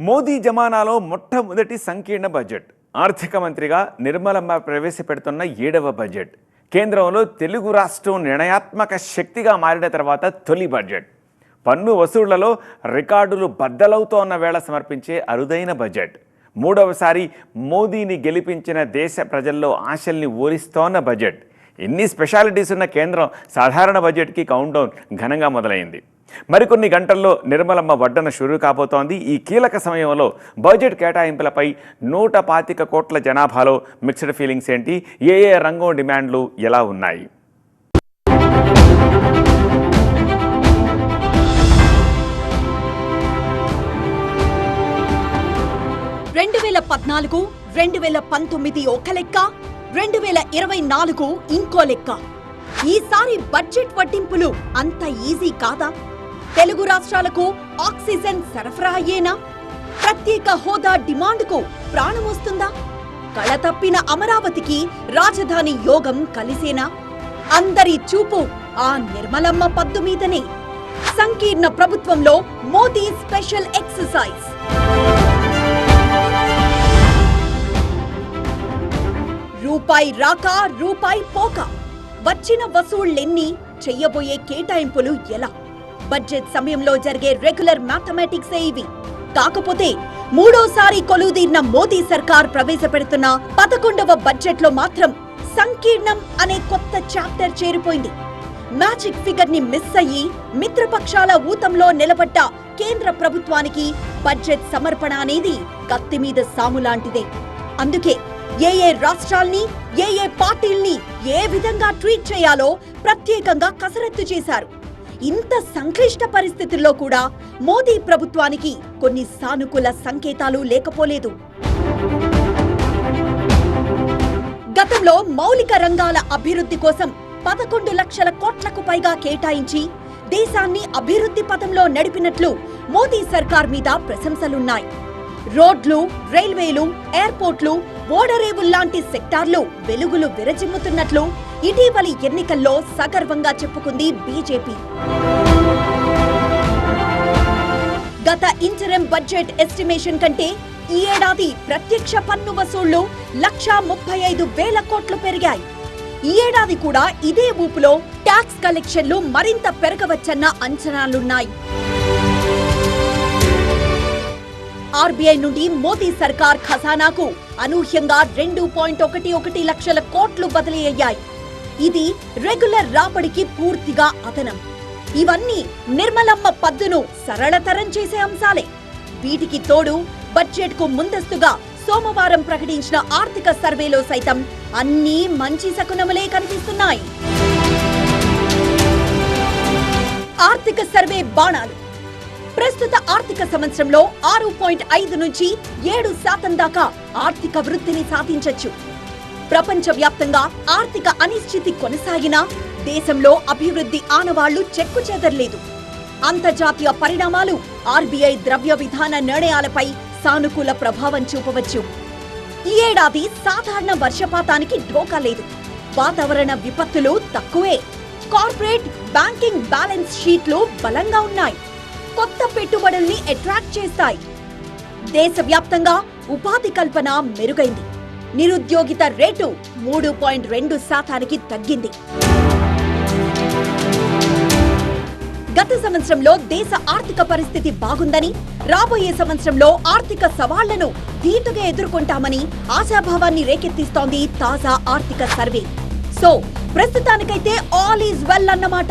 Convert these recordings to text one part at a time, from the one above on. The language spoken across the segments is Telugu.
మోదీ జమానాలో మొట్టమొదటి సంకీర్ణ బడ్జెట్. ఆర్థిక మంత్రిగా నిర్మలమ్మ ప్రవేశపెడుతున్న ఏడవ బడ్జెట్. కేంద్రంలో తెలుగు రాష్ట్రం నిర్ణయాత్మక శక్తిగా మారిన తర్వాత తొలి బడ్జెట్. పన్ను వసూళ్ళలో రికార్డులు బద్దలవుతోన్న వేళ సమర్పించే అరుదైన బడ్జెట్. మూడవసారి మోదీని గెలిపించిన దేశ ప్రజల్లో ఆశల్ని ఓరిస్తోన్న బడ్జెట్. ఎన్ని స్పెషాలిటీస్ ఉన్న కేంద్రం సాధారణ బడ్జెట్కి కౌంట్డౌన్ ఘనంగా మొదలైంది. మరికొన్ని గంటల్లో నిర్మలమ్మ వడ్డన షురూ కాబోతోంది. ఈ కీలక సమయంలో బడ్జెట్ కేటాయింపులపై నూట పాతిక కోట్ల జనాభాలో మిక్స్డ్ ఫీలింగ్స్ ఏంటి? ఏ ఏ రంగం డిమాండ్లు ఎలా ఉన్నాయి? రెండు వేల పద్నాలుగు రెండు వేల పంతొమ్మిది ఒక లెక్క రెండు వేల ఇరవై నాలుగు ఇంకో లెక్క. ఈసారి బడ్జెట్ వడ్డింపులు అంత ఈజీ కాదా? తెలుగు రాష్ట్రాలకు ఆక్సిజన్ సరఫరా అయ్యేనా? ప్రత్యేక హోదా డిమాండ్కు ప్రాణం వస్తుందా? కళతప్పిన అమరావతికి రాజధాని యోగం కలిసేనా? అందరి చూపు ఆ నిర్మలమ్మ పద్దు మీదనే. సంకీర్ణ ప్రభుత్వంలో మోదీ స్పెషల్ ఎక్సర్సైజ్. రూపాయి రాక రూపాయి పోక. వచ్చిన వసూళ్ళెన్ని చెయ్యబోయే కేటాయింపులు ఎలా? బడ్జెట్ సమయంలో జరిగే రెగ్యులర్ మ్యాథమెటిక్సే ఇవి. కాకపోతే మూడోసారి కొలువుదీర్న మోదీ సర్కార్ ప్రవేశపెడుతున్న పదకొండవ బడ్జెట్లో మాత్రం సంకీర్ణం అనే కొత్త చాప్టర్ చేరిపోయింది. మ్యాజిక్ ఫిగర్ని మిస్ అయ్యి మిత్రపక్షాల ఊతంలో నిలబడ్డ కేంద్ర ప్రభుత్వానికి బడ్జెట్ సమర్పణ అనేది కత్తి మీద సాము లాంటిదే. అందుకే ఏ ఏ రాష్ట్రాల్ని ఏ ఏ పార్టీల్ని ఏ విధంగా ట్రీట్ చేయాలో ప్రత్యేకంగా కసరత్తు చేశారు. ఇంత సంక్లిష్ట పరిస్థితుల్లో కూడా మోదీ ప్రభుత్వానికి కొన్ని సానుకూల సంకేతాలు లేకపోలేదు. గతంలో మౌలిక రంగాల అభివృద్ధి కోసం పదకొండు లక్షల కోట్లకు పైగా కేటాయించి దేశాన్ని అభివృద్ధి పథంలో నడిపినట్లు మోదీ సర్కార్ మీద ప్రశంసలున్నాయి. రోడ్లు రైల్వేలు ఎయిర్పోర్ట్లు ఓడరేవుల్లాంటి సెక్టార్లు వెలుగులు విరచిమ్ముతున్నట్లు ఇటీవలి ఎన్నికల్లో సగర్వంగా చెప్పుకుంది బీజేపీ. గత ఇంటరం బడ్జెట్ ఎస్టిమేషన్ కంటే ఈ ఏడాది ప్రత్యక్ష పన్ను వసూళ్ళు లక్షా ముప్పై ఐదు వేల కోట్లు పెరిగాయి. ఈ ఏడాది కూడా ఇదే ఊపులో ట్యాక్స్ కలెక్షన్లు మరింత పెరగవచ్చన్న అంచనాలున్నాయి. ఆర్బీఐ నుండి మోదీ సర్కార్ ఖజానాకు అనూహ్యంగా రెండు పాయింట్ ఒకటి ఒకటి లక్షల కోట్లు బదిలీ అయ్యాయి. ఇది రెగ్యులర్ రాబడికి పూర్తిగా అదనం. ఇవన్నీ నిర్మలమ్మ పద్దును సరళతరం చేసే అంశాలే. వీటికి తోడు బడ్జెట్కు ముందస్తుగా సోమవారం ప్రకటించిన ఆర్థిక సర్వేలో సైతం అన్నీ మంచి శకునములే కనిపిస్తున్నాయి. ఆర్థిక సర్వే బాణాలు. ప్రస్తుత ఆర్థిక సంవత్సరంలో ఆరు పాయింట్ ఐదు నుంచి ఏడు శాతం దాకా ఆర్థిక వృద్ధిని సాధించవచ్చు ప్రపంచ వ్యాప్తంగా ఆర్థిక అనిశ్చితి కొనసాగినా దేశంలో అభివృద్ధి ఆనవాళ్ళు చెక్కు చెదరలేదు. అంతర్జాతీయ పరిణామాలు ఆర్బీఐ ద్రవ్య విధాన నిర్ణయాలపై సానుకూల ప్రభావం చూపవచ్చు. ఈ ఏడాది సాధారణ వర్షపాతానికి ఢోకా లేదు. వాతావరణ విపత్తులు తక్కువే. కార్పొరేట్ బ్యాంకింగ్ బ్యాలెన్స్ షీట్లు బలంగా ఉన్నాయి. కొత్త పెట్టుబడుల్ని అట్రాక్ట్ చేస్తాయి. దేశవ్యాప్తంగా ఉపాధి కల్పన మెరుగైంది. నిరుద్యోగిత రేటు మూడు పాయింట్ రెండు శాతానికి తగ్గింది. గత సంవత్సరంలో దేశ ఆర్థిక పరిస్థితి బాగుందని రాబోయే సంవత్సరంలో ఆర్థిక సవాళ్ళను ధీటుగా ఎదుర్కొంటామని ఆశాభావాన్ని రేకెత్తిస్తోంది తాజా ఆర్థిక సర్వే. సో ప్రస్తుతానికైతే ఆల్ ఈజ్ వెల్ అన్నమాట.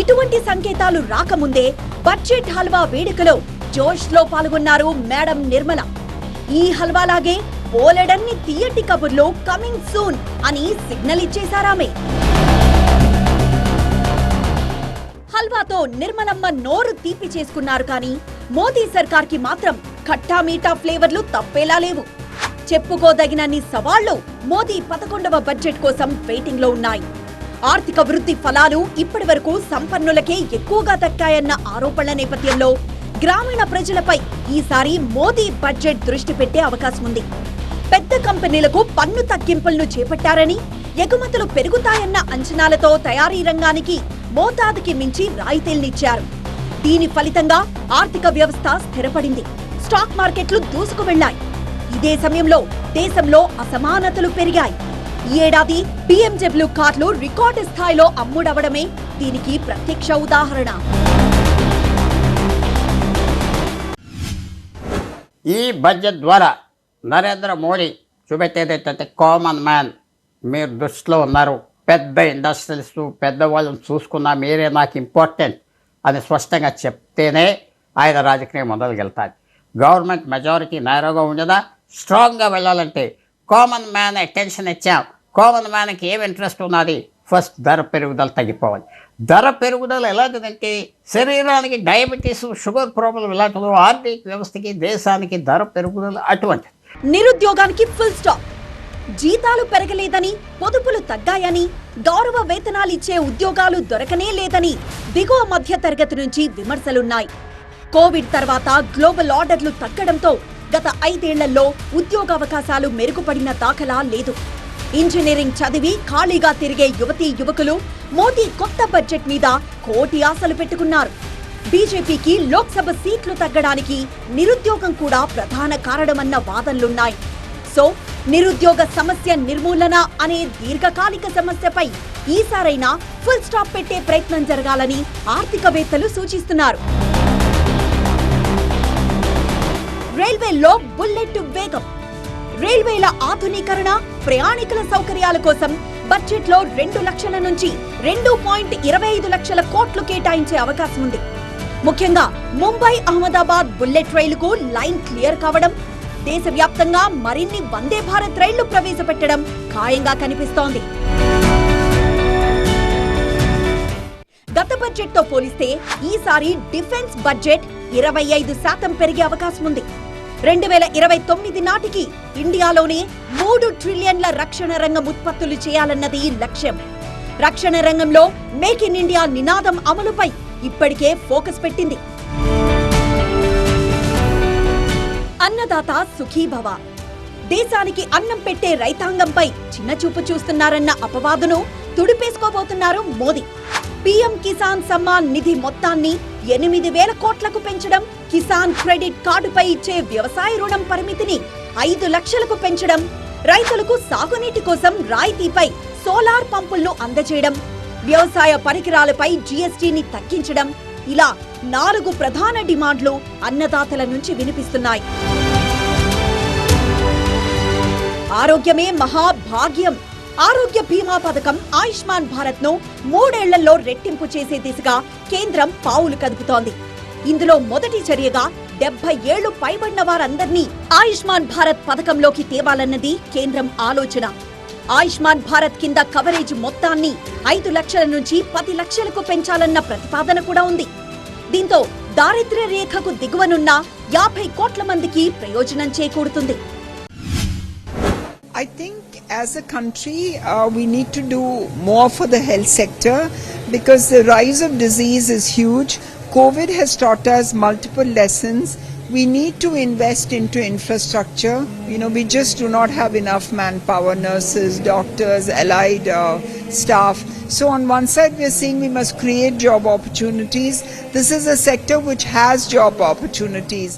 ఇటువంటి సంకేతాలు రాకముందే బడ్జెట్ హల్వా వేడుకలో జోష్లో పాల్గొన్నారు మేడం నిర్మల. ఈ హల్వాలాగే ఓలెడన్ని తీయటి కబుర్లో కమింగ్ సూన్ అని సిగ్నల్ ఇచ్చేశారామే. హల్వాతో నిర్మలమ్మ నోరు తీపి చేసుకున్నారు కానీ మోదీ సర్కార్కి మాత్రం ఖట్టా మీఠా ఫ్లేవర్లు తప్పేలా లేవు. చెప్పుకోదగినన్ని సవాళ్ళు మోదీ పదకొండవ బడ్జెట్ కోసం వెయిటింగ్లో ఉన్నాయి. ఆర్థిక వృద్ధి ఫలాలు ఇప్పటి వరకు సంపన్నులకే ఎక్కువగా దక్కాయన్న ఆరోపణల నేపథ్యంలో గ్రామీణ ప్రజలపై ఈసారి మోదీ బడ్జెట్ దృష్టి పెట్టే అవకాశం ఉంది పెద్ద కంపెనీలకు పన్ను తగ్గింపులను చేపట్టారని ఎగుమతులు పెరుగుతాయన్న అంచనాలతో తయారీ రంగానికి మోతాదుకి మించి రాయితీల్నిచ్చారు. దీని ఫలితంగా ఆర్థిక వ్యవస్థ స్థిరపడింది. స్టాక్ మార్కెట్లు దూసుకు వెళ్ళాయి ఇదే సమయంలో దేశంలో అసమానతలు పెరిగాయి. ఈ ఏడాది BMW కార్లు రికార్డు స్థాయిలో అమ్ముడవడమే దీనికి ప్రత్యక్ష ఉదాహరణ. ఈ బడ్జెట్ ద్వారా నరేంద్ర మోడీ చూపెట్టేది ఏంటంటే కామన్ మ్యాన్ మీరు దృష్టిలో ఉన్నారు. పెద్ద ఇండస్ట్రీస్ పెద్ద వాళ్ళని చూసుకున్నా మీరే నాకు ఇంపార్టెంట్ అని స్పష్టంగా చెప్తేనే ఆయన రాజకీయం మొదలుకెళ్తారు గవర్నమెంట్ మెజారిటీ నేరోగా ఉండదా? స్ట్రాంగ్గా వెళ్ళాలంటే కామన్ మ్యాన్ అటెన్షన్ ఇచ్చాం. కామన్ మ్యాన్కి ఏం ఇంట్రెస్ట్ ఉన్నది? ఫస్ట్ ధర పెరుగుదల తగ్గిపోవాలి. ధర పెరుగుదల ఎలాంటిదంటే శరీరానికి డయాబెటీస్ షుగర్ ప్రాబ్లం ఇలాంటిదో ఆర్థిక వ్యవస్థకి దేశానికి ధర పెరుగుదల అటువంటి నిరుద్యోగానికి ఫుల్ స్టాప్ జీతాలు పెరగలేదని పొదుపులు తగ్గాయని గౌరవ వేతనాలు ఇచ్చే ఉద్యోగాలు దొరకనే లేదని దిగువ మధ్య తరగతి నుంచి విమర్శలున్నాయి. కోవిడ్ తర్వాత గ్లోబల్ ఆర్డర్లు తగ్గడంతో గత ఐదేళ్ళలో ఉద్యోగావకాశాలు మెరుగుపడిన దాఖలా లేదు. ఇంజనీరింగ్ చదివి ఖాళీగా తిరిగే యువతీ యువకులు మోదీ కొత్త బడ్జెట్ మీద కోటి ఆశలు పెట్టుకున్నారు. బీజేపీకి లోక్సభ సీట్లు తగ్గడానికి నిరుద్యోగం కూడా ప్రధాన కారణమన్న వాదనలున్నాయి. సో నిరుద్యోగ సమస్య నిర్మూలన అనే దీర్ఘకాలిక సమస్యపై ఈసారైనా ఫుల్ స్టాప్ పెట్టే ప్రయత్నం జరగాలని ఆర్థికవేత్తలు సూచిస్తున్నారు. రైల్వేలో బుల్లెట్ వేగం. రైల్వేల ఆధునీకరణ ప్రయాణికుల సౌకర్యాల కోసం బడ్జెట్లో రెండు లక్షల నుంచి రెండు పాయింట్ ఇరవై ఐదు లక్షల కోట్లు కేటాయించే అవకాశం ఉంది ముఖ్యంగా ముంబై అహ్మదాబాద్ బుల్లెట్ రైలుకు లైన్ క్లియర్ కావడం దేశవ్యాప్తంగా మరిన్ని వందే భారత్ రైళ్ళు ప్రవేశపెట్టడం ఖాయంగా కనిపిస్తోంది. గత బడ్జెట్తో పోలిస్తే ఈసారి డిఫెన్స్ బడ్జెట్ ఇరవై ఐదు శాతం పెరిగే అవకాశం ఉంది. రెండు వేల ఇరవై తొమ్మిది నాటికి ఇండియాలోనే మూడు ట్రిలియన్ల రక్షణ రంగం ఉత్పత్తులు చేయాలన్నది లక్ష్యం. రక్షణ రంగంలో మేక్ ఇన్ ఇండియా నినాదం అమలుపై ఇప్పటికే ఫోకస్ పెట్టింది. అన్నదాత సుఖీభవ. దేశానికి అన్నం పెట్టే రైతాంగంపై చిన్నచూపు చూస్తున్నారన్న అపవాదును తుడిపేసుకోబోతున్నారు మోదీ. పీఎం కిసాన్ సమ్మాన్ నిధి మొత్తాన్ని ఎనిమిది వేల కోట్లకు పెంచడం కిసాన్ క్రెడిట్ కార్డుపై ఇచ్చే వ్యవసాయ రుణం పరిమితిని ఐదు లక్షలకు పెంచడం రైతులకు సాగునీటి కోసం రాయితీపై సోలార్ పంపులను అందజేయడం వ్యవసాయ పరికరాలపై జీఎస్టీని తగ్గించడం ఇలా నాలుగు ప్రధాన డిమాండ్లు అన్నదాతల నుంచి వినిపిస్తున్నాయి. ఆరోగ్యమే మహాభాగ్యం. ఆరోగ్య బీమా పథకం ఆయుష్మాన్ భారత్ను మూడేళ్ళలో రెట్టింపు చేసే దిశగా కేంద్రం పావులు కదుపుతోంది. ఇందులో మొదటి చర్యగా డెబ్బై ఏళ్ళు పైబడిన వారందరినీ ఆయుష్మాన్ భారత్ పథకంలోకి తేవాలన్నది కేంద్రం ఆలోచన. ఆయుష్మాన్ భారత్ కింద కవరేజ్ మొత్తాన్ని ఐదు లక్షల నుంచి పది లక్షలకు పెంచాలన్న ప్రతిపాదన కూడా ఉంది దీంతో దారిద్ర్య రేఖకు దిగువనున్న యాభై కోట్ల మందికి ప్రయోజనం చేకూరుతుంది I think as a country, uh, we need to do more for the health sector because the rise of disease is huge. COVID has taught us multiple lessons. We need to invest into infrastructure. You know, we just do not have enough manpower, nurses, doctors, allied uh, staff. So, on one side, we are saying we must create job opportunities. This is a sector which has job opportunities.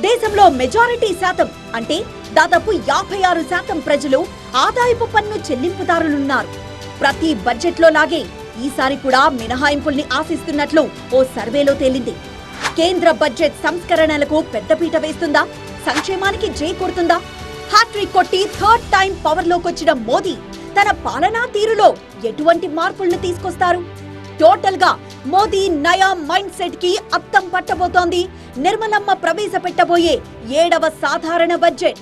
దేశంలో మెజారిటీ శాతం అంటే దాదాపు యాభై ఆరు శాతం ప్రజలు ఆదాయపు పన్ను చెల్లింపుదారులున్నారు ప్రతి బడ్జెట్లో లాగే ఈసారి కూడా మినహాయింపుల్ని ఆశిస్తున్నట్లు ఓ సర్వేలో తేలింది కేంద్ర బడ్జెట్ సంస్కరణలకు పెద్దపీట వేస్తుందా? సంక్షేమానికి జై కొడుతుందా? హ్యాట్రిక్ కొట్టి థర్డ్ టైం పవర్లోకొచ్చిన మోదీ తన పాలనా తీరులో ఎటువంటి మార్పులను తీసుకొస్తారు? టోటల్గా మోదీ నయా మైండ్ సెట్కి అద్దం పట్టబోతోంది. నిర్మలమ్మ ప్రవేశపెట్టబోయే ఏడవ సాధారణ బడ్జెట్.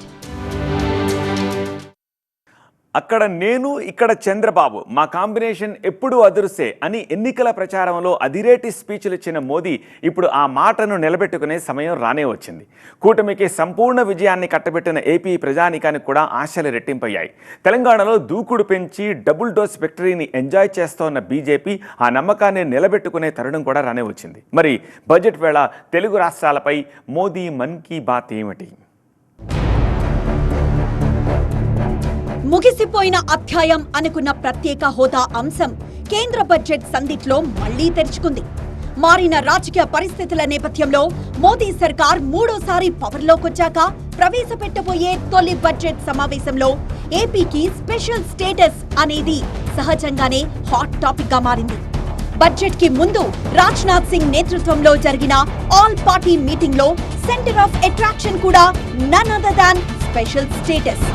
అక్కడ నేను ఇక్కడ చంద్రబాబు మా కాంబినేషన్ ఎప్పుడూ అదురుసే అని ఎన్నికల ప్రచారంలో అదిరేటి స్పీచ్లు ఇచ్చిన మోదీ ఇప్పుడు ఆ మాటను నిలబెట్టుకునే సమయం రానే వచ్చింది. కూటమికి సంపూర్ణ విజయాన్ని కట్టబెట్టిన ఏపీ ప్రజానికానికి కూడా ఆశలు రెట్టింపయ్యాయి. తెలంగాణలో దూకుడు పెంచి డబుల్ డోస్ విక్టరీని ఎంజాయ్ చేస్తోన్న బీజేపీ ఆ నమ్మకాన్ని నిలబెట్టుకునే తరుణం కూడా రానే వచ్చింది. మరి బడ్జెట్ వేళ తెలుగు రాష్ట్రాలపై మోదీ మన్ కీ బాత్ ఏమిటి? ముగిసిపోయిన అధ్యాయం అనుకున్న ప్రత్యేక హోదా అంశం కేంద్ర బడ్జెట్ సందిట్లో మళ్ళీ తెరుచుకుంది. మారిన రాజకీయ పరిస్థితుల నేపథ్యంలో మోదీ సర్కార్ మూడోసారి పవర్లోకొచ్చాక ప్రవేశపెట్టబోయే తొలి బడ్జెట్ సమావేశంలో ఏపీకి స్పెషల్ స్టేటస్ అనేది సహజంగానే హాట్ టాపిక్గా మారింది. బడ్జెట్కి ముందు రాజ్నాథ్ సింగ్ నేతృత్వంలో జరిగిన ఆల్ పార్టీ మీటింగ్లో సెంటర్ ఆఫ్ అట్రాక్షన్ కూడా none other than special status.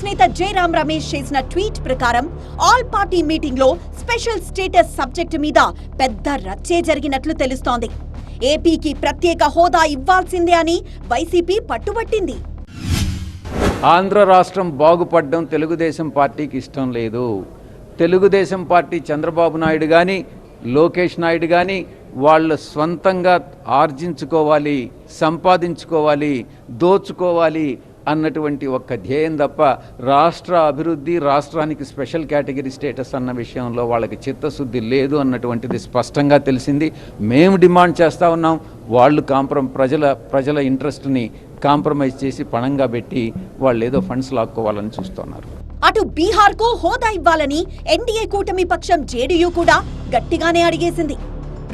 Congress నేత జయరాం రమేష్ చేసిన ట్వీట్ ప్రకారం ఆల్ పార్టీ మీటింగ్లో స్పెషల్ స్టేటస్ సబ్జెక్టు మీద పెద్ద రచ్చే జరిగినట్లు తెలుస్తోంది. ఏపీకి ప్రత్యేక హోదా ఇవ్వాల్సిందే అని వైసీపీ పట్టుబట్టింది. ఆంధ్ర రాష్ట్రం బాగుపడడం తెలుగుదేశం పార్టీకి ఇష్టం లేదు. తెలుగుదేశం పార్టీ చంద్రబాబు నాయుడు కానీ లోకేష్ నాయుడు కానీ వాళ్ళు స్వంతంగా ఆర్జించుకోవాలి సంపాదించుకోవాలి దోచుకోవాలి అన్నటువంటి ఒక్క ధ్యేయం తప్ప రాష్ట్ర అభివృద్ధి రాష్ట్రానికి స్పెషల్ కేటగిరీ స్టేటస్ అన్న విషయంలో వాళ్ళకి చిత్తశుద్ధి లేదు అన్నటువంటిది స్పష్టంగా తెలిసింది. మేము డిమాండ్ చేస్తూ ఉన్నాం. వాళ్ళు కాంప్రమ్ ప్రజల ప్రజల ఇంట్రెస్ట్ని కాంప్రమైజ్ చేసి పణంగా పెట్టి వాళ్ళు ఏదో ఫండ్స్ లాక్కోవాలని చూస్తున్నారు. అటు బీహార్కు హోదా ఇవ్వాలని ఎన్డీఏ కూటమి పక్షం జేడీయూ కూడా గట్టిగానే అడిగేసింది.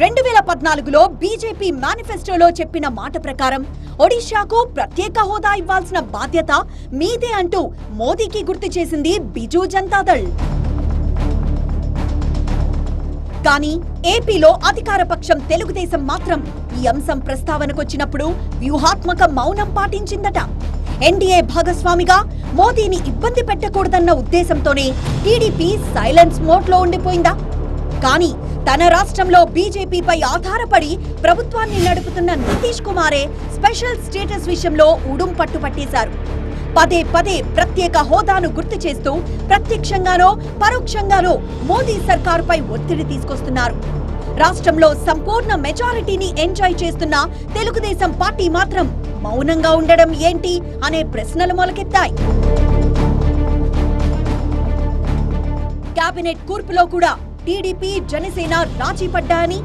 రెండు వేల పద్నాలుగులో బీజేపీ మేనిఫెస్టోలో చెప్పిన మాట ప్రకారం ఒడిశాకు ప్రత్యేక హోదా ఇవ్వాల్సిన బాధ్యత మీదే అంటూ మోదీకి గుర్తు చేసింది బిజు జనతాదళ్ కానీ ఏపీలో అధికార పక్షం తెలుగుదేశం మాత్రం ఈ అంశం ప్రస్తావనకొచ్చినప్పుడు వ్యూహాత్మక మౌనం పాటించిందట. ఎన్డీఏ భాగస్వామిగా మోదీని ఇబ్బంది పెట్టకూడదన్న ఉద్దేశంతోనే టీడీపీ సైలెన్స్ మోడ్లో ఉండిపోయిందా? కానీ తన రాష్ట్రంలో బీజేపీపై ఆధారపడి ప్రభుత్వాన్ని నడుపుతున్న నితీష్ కుమారే స్పెషల్ స్టేటస్ విషయంలో ఉడుం పట్టు పట్టేశారు. పదే పదే ప్రత్యేక హోదాను గుర్తు చేస్తూ ప్రత్యక్షంగానో పరోక్షంగానో మోదీ సర్కారుపై ఒత్తిడి తీసుకొస్తున్నారు. రాష్ట్రంలో సంపూర్ణ మెజారిటీని ఎంజాయ్ చేస్తున్న తెలుగుదేశం పార్టీ మాత్రం మౌనంగా ఉండడం ఏంటి అనే ప్రశ్నలు మొలకెత్తాయి. కేబినెట్ కూర్పులో కూడా టీడీపీ జనసేన రాజీ పడ్డాయని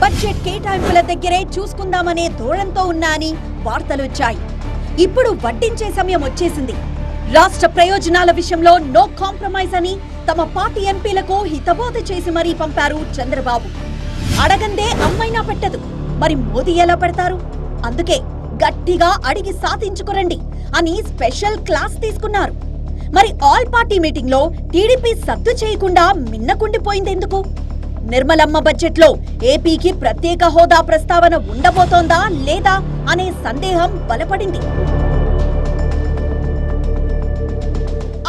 బడ్జెట్ కేటాయింపుల దగ్గరే చూసుకుందామనే ధోరణితో ఉన్నా అని వార్తలొచ్చాయి ఇప్పుడు వడ్డించే సమయం వచ్చేసింది. రాష్ట్ర ప్రయోజనాల విషయంలో నో కాంప్రమైజ్ అని తమ పార్టీ ఎంపీలకు హితబోధ చేసి మరీ పంపారు చంద్రబాబు. అడగందే అమ్మైనా పెట్టదు. మరి మోదీ ఎలా పెడతారు? అందుకే గట్టిగా అడిగి సాధించుకురండి అని స్పెషల్ క్లాస్ తీసుకున్నారు. మరి ఆల్ పార్టీ మీటింగ్లో టీడీపీ సద్దు చేయకుండా మిన్నకుండిపోయిందెందుకు నిర్మలమ్మ బడ్జెట్లో ఏపీకి ప్రత్యేక హోదా ప్రస్తావన ఉండబోతోందా లేదా అనే సందేహం బలపడింది.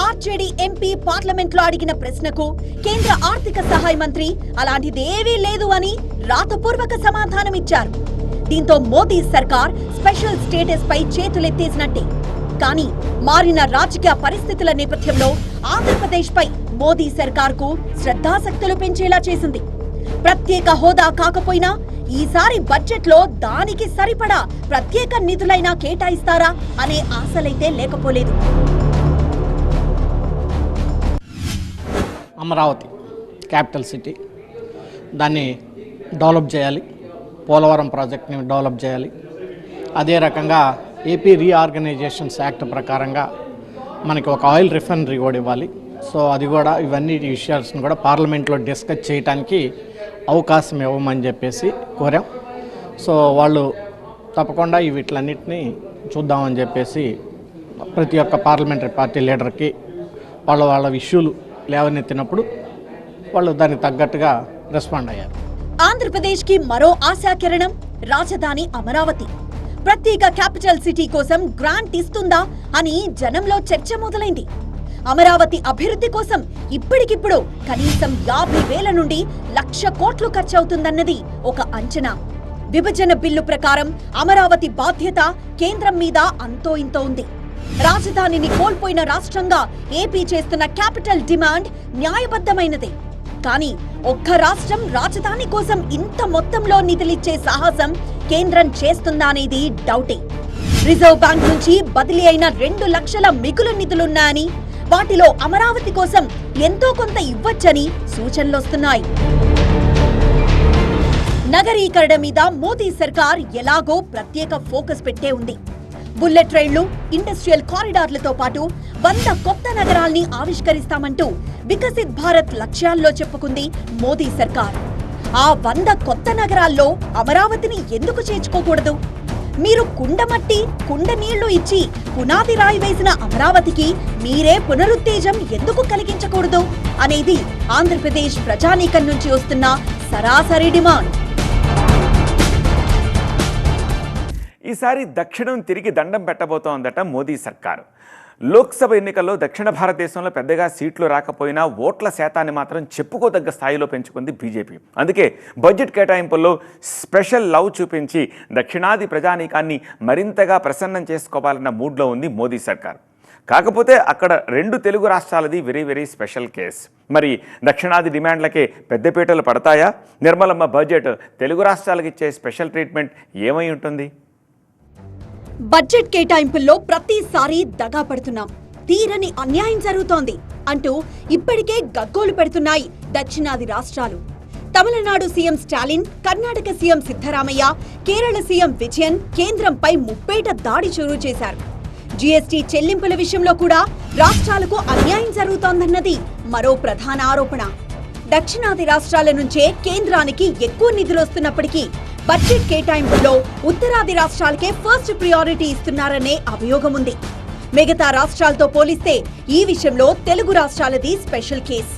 ఆర్జేడీ ఎంపీ పార్లమెంట్లో అడిగిన ప్రశ్నకు కేంద్ర ఆర్థిక సహాయ మంత్రి అలాంటిదేవీ లేదు అని రాతపూర్వక సమాధానమిచ్చారు. దీంతో మోదీ సర్కార్ స్పెషల్ స్టేటస్ పై చేతులెత్తేసినట్టే. కానీ మారిన రాజకీయ పరిస్థితుల నేపథ్యంలో ఆంధ్రప్రదేశ్ పై మోదీ సర్కార్కు శ్రద్ధాసక్తులు పెంచేలా చేసింది. ప్రత్యేక హోదా కాకపోయినా ఈసారి బడ్జెట్లో దానికి సరిపడా ప్రత్యేక నిధులైనా కేటాయిస్తారా అనే ఆశలైతే లేకపోలేదు. Amaravati capital city. దాన్ని డెవలప్ చేయాలి. పోలవరం ప్రాజెక్ట్ని డెవలప్ చేయాలి. అదే రకంగా ఏపీ రీఆర్గనైజేషన్స్ యాక్ట్ ప్రకారంగా మనకి ఒక ఆయిల్ రిఫైనరీ కూడా ఇవ్వాలి. సో అది కూడా ఇవన్నీ విషయాల్ని కూడా పార్లమెంట్లో డిస్కస్ చేయడానికి అవకాశం ఇవ్వమని చెప్పేసి కోరాం. సో వాళ్ళు తప్పకుండా ఈ చూద్దామని చెప్పేసి ప్రతి ఒక్క పార్లమెంటరీ పార్టీ లీడర్కి వాళ్ళ వాళ్ళ ఇష్యూలు లేవనెత్తినప్పుడు వాళ్ళు దానికి తగ్గట్టుగా రెస్పాండ్ అయ్యారు. ఆంధ్రప్రదేశ్కి మరో ఆశాకిరణం రాజధాని అమరావతి. ప్రత్యేక క్యాపిటల్ సిటీ కోసం గ్రాంట్ ఇస్తుందా అని జనంలో చర్చ మొదలైంది. అమరావతి అభివృద్ధి కోసం ఇప్పటికిప్పుడు కనీసం యాభై వేల నుండి లక్ష కోట్లు ఖర్చవుతుందన్నది ఒక అంచనా. విభజన బిల్లు ప్రకారం అమరావతి బాధ్యత కేంద్రం మీద అంతో ఇంతో ఉంది. రాజధానిని కోల్పోయిన రాష్ట్రంగా ఏపీ చేస్తున్న క్యాపిటల్ డిమాండ్ న్యాయబద్ధమైనదే. కానీ ఒక్క రాష్ట్రం రాజధాని కోసం ఇంత మొత్తంలో నిధులిచ్చే సాహసం కేంద్రం చేస్తుందా అనేది డౌటే. రిజర్వ్ బ్యాంక్ నుంచి బదిలీ అయిన రెండు లక్షల మిగులు నిధులున్నాయని వాటిలో అమరావతి కోసం ఎంతో కొంత ఇవ్వచ్చని సూచనలొస్తున్నాయి నగరీకరణ మీద మోదీ సర్కార్ ఎలాగో ప్రత్యేక ఫోకస్ పెట్టే ఉంది. బుల్లెట్ రైళ్ళు ఇండస్ట్రియల్ కారిడార్లతో పాటు వంద కొత్త నగరాల్ని ఆవిష్కరిస్తామంటూ వికసిత్ భారత్ లక్ష్యాల్లో చెప్పుకుంది మోదీ సర్కార్. ఆ వంద కొత్త నగరాల్లో అమరావతిని ఎందుకు చేర్చుకోకూడదు? మీరు కుండమట్టి కుండ నీళ్ళు ఇచ్చి పునాది రాయి వేసిన అమరావతికి మీరే పునరుత్తేజం ఎందుకు కలిగించకూడదు? అనేది ఆంధ్రప్రదేశ్ ప్రజానీకం నుంచి వస్తున్న సరాసరి డిమాండ్. ఈసారి దక్షిణం తిరిగి దండం పెట్టబోతోందట మోదీ సర్కారు. లోక్సభ ఎన్నికల్లో దక్షిణ భారతదేశంలో పెద్దగా సీట్లు రాకపోయినా ఓట్ల శాతాన్ని మాత్రం చెప్పుకోదగ్గ స్థాయిలో పెంచుకుంది బీజేపీ. అందుకే బడ్జెట్ కేటాయింపుల్లో స్పెషల్ లవ్ చూపించి దక్షిణాది ప్రజానీకాన్ని మరింతగా ప్రసన్నం చేసుకోవాలన్న మూడ్లో ఉంది మోదీ సర్కార్. కాకపోతే అక్కడ రెండు తెలుగు రాష్ట్రాలది వెరీ వెరీ స్పెషల్ కేస్. మరి దక్షిణాది డిమాండ్లకే పెద్దపీటలు పడతాయా? నిర్మలమ్మ బడ్జెట్ తెలుగు రాష్ట్రాలకు ఇచ్చే స్పెషల్ ట్రీట్మెంట్ ఏమై ఉంటుంది? బడ్జెట్ కేటాయింపుల్లో ప్రతిసారి దగా పడుతున్నాం. తీరని అన్యాయం జరుగుతోంది అంటూ ఇప్పటికే గగ్గోలు పెడుతున్నాయి దక్షిణాది రాష్ట్రాలు. Tamil Nadu CM Stalin Karnataka CM Siddaramaiah Kerala CM Vijayan కేంద్రంపై ముప్పేట దాడి చోరు చేశారు. జీఎస్టీ చెల్లింపుల విషయంలో కూడా రాష్ట్రాలకు అన్యాయం జరుగుతోందన్నది మరో ప్రధాన ఆరోపణ. దక్షిణాది రాష్ట్రాల నుంచే కేంద్రానికి ఎక్కువ నిధులు వస్తున్నప్పటికీ బడ్జెట్ కేటాయింపుల్లో ఉత్తరాది రాష్ట్రాలకే ఫస్ట్ ప్రియారిటీ ఇస్తున్నారనే అభియోగం ఉంది మిగతా రాష్ట్రాలతో పోలిస్తే ఈ విషయంలో తెలుగు రాష్ట్రాలది స్పెషల్ కేస్.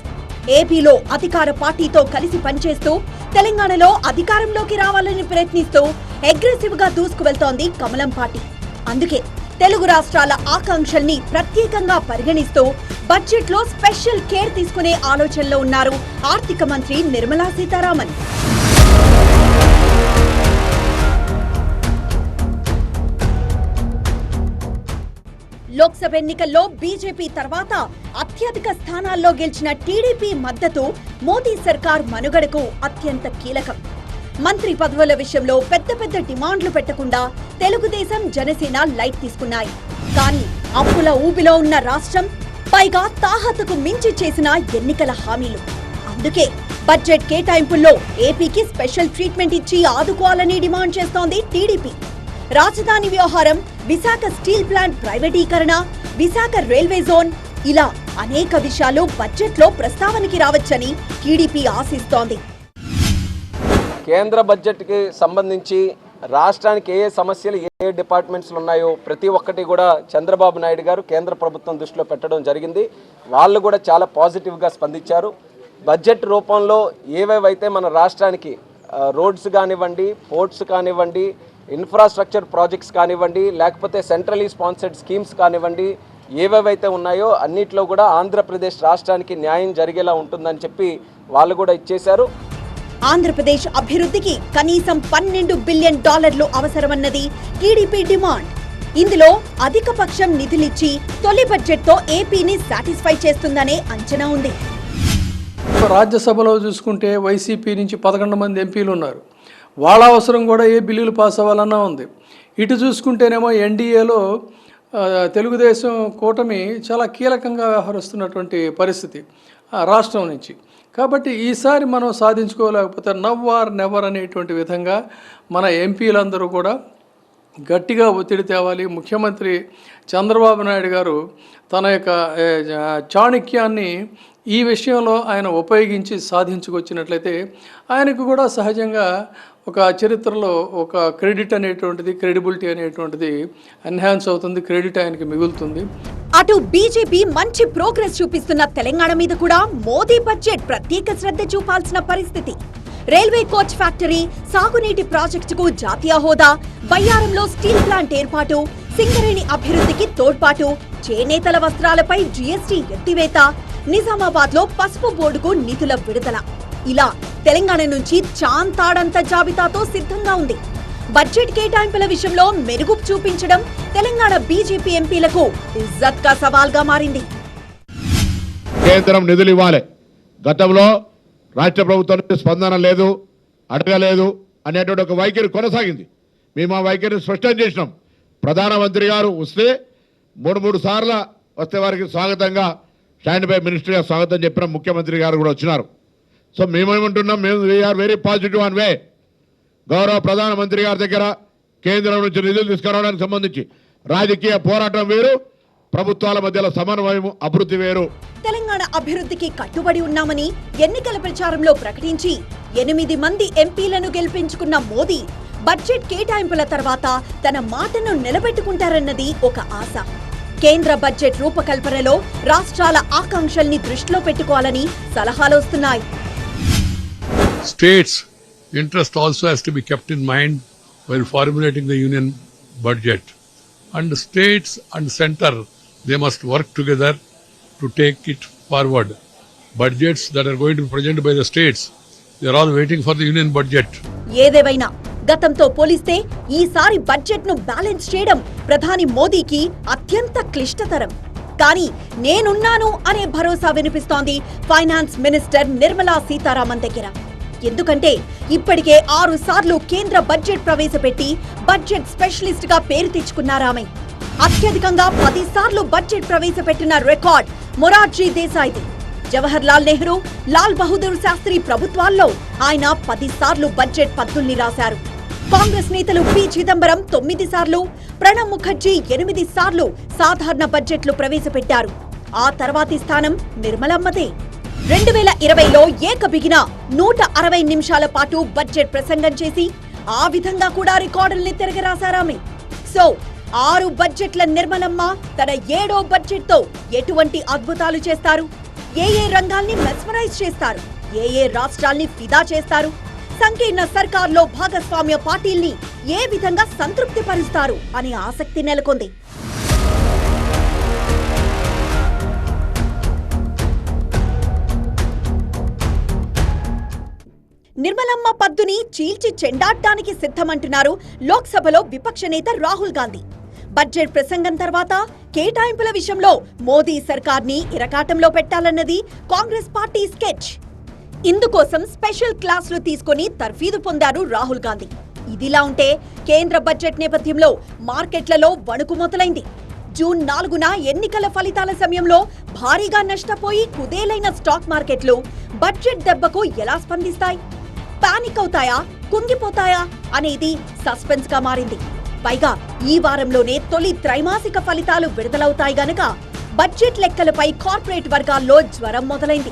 ఏపీలో అధికార పార్టీతో కలిసి పనిచేస్తూ తెలంగాణలో అధికారంలోకి రావాలని ప్రయత్నిస్తూ అగ్రెసివ్గా దూసుకువెళ్తోంది కమలం పార్టీ. అందుకే తెలుగు రాష్ట్రాల ఆకాంక్షల్ని ప్రత్యేకంగా పరిగణిస్తూ బడ్జెట్లో స్పెషల్ కేర్ తీసుకునే ఆలోచనలో ఉన్నారు ఆర్థిక మంత్రి నిర్మలా సీతారామన్. లోక్సభ ఎన్నికల్లో బీజేపీ తర్వాత అత్యధిక స్థానాల్లో గెలిచిన టీడీపీ మద్దతు మోదీ సర్కార్ మనుగడకు అత్యంత కీలకం. మంత్రి పదవుల విషయంలో పెద్ద పెద్ద డిమాండ్లు పెట్టకుండా తెలుగుదేశం జనసేన లైట్ తీసుకున్నాయి. కానీ అప్పుల ఊబిలో ఉన్న రాష్ట్రం పైగా తాహతకు మించి చేసిన ఎన్నికల హామీలు. అందుకే బడ్జెట్ కేటాయింపుల్లో ఏపీకి స్పెషల్ ట్రీట్మెంట్ ఇచ్చి ఆదుకోవాలని డిమాండ్ చేస్తోంది టీడీపీ. రాజధాని వ్యవహారం విశాఖ స్టీల్ ప్లాంట్ ప్రైవేటీకరణ విశాఖ రైల్వే జోన్ ఇలా అనేక విషయాలు బడ్జెట్లో ప్రస్తావనకి రావచ్చని టీడీపీ ఆశిస్తోంది. కేంద్ర బడ్జెట్కి సంబంధించి రాష్ట్రానికి ఏ ఏ సమస్యలు ఏ ఏ డిపార్ట్మెంట్స్లు ఉన్నాయో ప్రతి ఒక్కటి కూడా చంద్రబాబు నాయుడు గారు కేంద్ర ప్రభుత్వం దృష్టిలో పెట్టడం జరిగింది. వాళ్ళు కూడా చాలా పాజిటివ్గా స్పందించారు. బడ్జెట్ రూపంలో ఏవేవైతే మన రాష్ట్రానికి రోడ్స్ కానివ్వండి పోర్ట్స్ కానివ్వండి ఇన్ఫ్రాస్ట్రక్చర్ ప్రాజెక్ట్స్ కానివ్వండి లేకపోతే సెంట్రలీ స్పాన్సర్డ్ స్కీమ్స్ కానివ్వండి ఏవేవైతే ఉన్నాయో అన్నిట్లో కూడా ఆంధ్రప్రదేశ్ రాష్ట్రానికి న్యాయం జరిగేలా ఉంటుందని చెప్పి వాళ్ళు కూడా ఇచ్చేశారు. ఆంధ్రప్రదేశ్ అభివృద్ధికి కనీసం పన్నెండు బిలియన్ డాలర్లు అవసరమన్నది టీడీపీ డిమాండ్. ఇందులో అధిక పక్షం నిధులిచ్చి తొలి బడ్జెట్తో ఏపీని సాటిస్ఫై చేస్తుందనే అంచనా ఉంది. రాజ్యసభలో చూసుకుంటే వైసీపీ నుంచి పదకొండు మంది ఎంపీలు ఉన్నారు. వాళ్ళ అవసరం కూడా ఏ బిల్లులు పాస్ అవ్వాలన్నా ఉంది. ఇటు చూసుకుంటేనేమో ఎన్డీఏలో తెలుగుదేశం కూటమి చాలా కీలకంగా వ్యవహరిస్తున్నటువంటి పరిస్థితి ఆ రాష్ట్రం నుంచి. కాబట్టి ఈసారి మనం సాధించుకోలేకపోతే నవ్ ఆర్ నెవర్ అనేటువంటి విధంగా మన ఎంపీలందరూ కూడా గట్టిగా ఒత్తిడి తేవాలి. ముఖ్యమంత్రి చంద్రబాబు నాయుడు గారు తన యొక్క చాణక్యాన్ని ఈ విషయంలో ఆయన ఉపయోగించి సాధించుకొచ్చినట్లయితే ఆయనకు కూడా సహజంగా ఒక చరిత్రలో ఒక క్రెడిట్ అనేటువంటిది క్రెడిబిలిటీ అనేటువంటిది ఎన్హాన్స్ అవుతుంది క్రెడిట్ ఆయనకి మిగులుతుంది. అటు బీజేపీ మంచి ప్రోగ్రెస్ చూపిస్తున్న తెలంగాణ మీద కూడా మోదీ బడ్జెట్ ప్రత్యేక శ్రద్ధ చూపాల్సిన పరిస్థితి. రైల్వే కోచ్ ఫ్యాక్టరీ సాగునీటి ప్రాజెక్టుకు జాతీయ హోదా బయ్యారంలో స్టీల్ ప్లాంట్ ఏర్పాటు సింగరేణి అభివృద్ధికి తోడ్పాటు చేనేతల వస్త్రాలపై జీఎస్టీ ఎత్తివేత నిజామాబాద్లో పసుపు బోర్డుకు నిధుల విడుదల. ఇలా తెలంగాణ నుంచి చాంతాడంత జాబితాతో సిద్ధంగా ఉంది. బడ్జెట్ కేటాయింపుల విషయంలో మెరుగు చూపించడం తెలంగాణ బీజేపీ ఎంపీలకు ఇజ్జత్ కా సవాల్గా మారింది. కేంద్రం నిధులు ఇవ్వాలి. గతంలో రాష్ట్ర ప్రభుత్వం స్పందన లేదు అడగలేదు అనేటువంటి ఒక వైఖరి కొనసాగింది. మేము ఆ వైఖరిని స్పష్టం చేసినాం. ప్రధానమంత్రి గారు వస్తే మూడు మూడు సార్లు వస్తే వారికి స్వాగతంగా స్టాండ్ బై మినిస్టర్గా స్వాగతం చెప్పిన ముఖ్యమంత్రి గారు కూడా వచ్చినారు. సో మేమేమంటున్నాం? మేము we are very positive anyway. గౌరవ ప్రధానమంత్రి గారి దగ్గర కేంద్రం నుంచి నిధులు తీసుకురావడానికి సంబంధించి రాజకీయ పోరాటం వేరు ప్రభుత్వాల మధ్యలో సమన్వయం అభివృద్ధి వేరు. తెలంగాణ అభివృద్ధికి కట్టుబడి ఉన్నామని ఎన్నికల ప్రచారంలో ప్రకటించి ఎనిమిది మంది ఎంపీలను గెలిపించుకున్న మోదీ బడ్జెట్ కేటాయింపుల తర్వాత తన మాటను నిలబెట్టుకుంటారన్నది ఒక ఆశ. కేంద్ర బడ్జెట్ రూపకల్పనలో రాష్ట్రాల ఆకాంక్షల్ని దృష్టిలో పెట్టుకోవాలని సలహాలు వస్తున్నాయి. States interest also has to be kept in mind while formulating the union budget and states and centre they must work together to take it forward budgets that are going to present by the states they are all waiting for the union budget ఏదేవైనా గతంతో పోలిస్తే ఈసారి బడ్జెట్ను బ్యాలెన్స్ చేయడం ప్రధాని మోదీకి అత్యంత క్లిష్టతరం. కానీ నేనున్నాను అనే భరోసా వినిపిస్తోంది ఫైనాన్స్ మినిస్టర్ నిర్మలా సీతారామన్ దగ్గర. ఎందుకంటే ఇప్పటికే ఆరు సార్లు కేంద్ర బడ్జెట్ ప్రవేశపెట్టి బడ్జెట్ స్పెషలిస్ట్గా పేరు తెచ్చుకున్నారామె అత్యధికంగా పది సార్లు బడ్జెట్ ప్రవేశపెట్టిన రికార్డ్ మొరార్జీ దేశాయిది. జవహర్ లాల్ నెహ్రూ లాల్ బహదూర్ శాస్త్రి ప్రభుత్వాల్లో ఆయన పది సార్లు బడ్జెట్ పద్దుల్ని రాశారు. కాంగ్రెస్ నేతలు పి చిదంబరం తొమ్మిది సార్లు ప్రణబ్ ముఖర్జీ ఎనిమిది సార్లు సాధారణ బడ్జెట్లు ప్రవేశపెట్టారు. ఆ తర్వాతి స్థానం నిర్మలమ్మదే. రెండు వేల ఇరవైలో ఏకబిగిన నూట అరవై నిమిషాల పాటు బడ్జెట్ ప్రసంగం చేసి ఆ విధంగా కూడా రికార్డుల్ని తిరగరాశారామె. సో ఆరు బడ్జెట్ల నిర్మలమ్మ తన ఏడో బడ్జెట్తో ఎటువంటి అద్భుతాలు చేస్తారు? ఏ ఏ రంగాల్ని మెస్మరైజ్ చేస్తారు? ఏ ఏ రాష్ట్రాల్ని ఫిదా చేస్తారు? సంకీర్ణ సర్కార్లో భాగస్వామ్య పార్టీల్ని ఏ విధంగా సంతృప్తి పరుస్తారు అనే ఆసక్తి నెలకొంది. నిర్మలమ్మ పద్దుని చీల్చి చెండాడటానికి సిద్ధమంటున్నారు లోక్సభలో విపక్ష నేత రాహుల్ గాంధీ. బడ్జెట్ ప్రసంగం తర్వాత కేటాయింపుల విషయంలో మోదీ సర్కార్ని ఇరకాటంలో పెట్టాలన్నది కాంగ్రెస్ పార్టీ స్కెచ్. ఇందుకోసం స్పెషల్ క్లాసులు తీసుకొని తర్ఫీదు పొందారు రాహుల్ గాంధీ. ఇదిలా ఉంటే కేంద్ర బడ్జెట్ నేపథ్యంలో మార్కెట్లలో వణుకు మొదలైంది. జూన్ నాలుగున ఎన్నికల ఫలితాల సమయంలో భారీగా నష్టపోయి కుదేలైన స్టాక్ మార్కెట్లు బడ్జెట్ దెబ్బకు ఎలా స్పందిస్తాయి? పానిక్ అవుతాయా? కుంగిపోతాయా? అనేది సస్పెన్స్గా మారింది. పైగా ఈ వారంలోనే తొలి త్రైమాసిక ఫలితాలు విడుదలవుతాయి గనక బడ్జెట్ లెక్కలపై కార్పొరేట్ వర్గాల్లో జ్వరం మొదలైంది.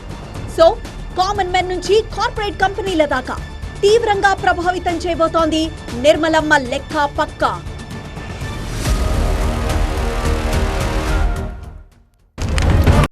సో కామన్ మెన్ నుంచి కార్పొరేట్ కంపెనీల దాకా తీవ్రంగా ప్రభావితం చేయబోతోంది నిర్మలమ్మ లెక్క పక్కా.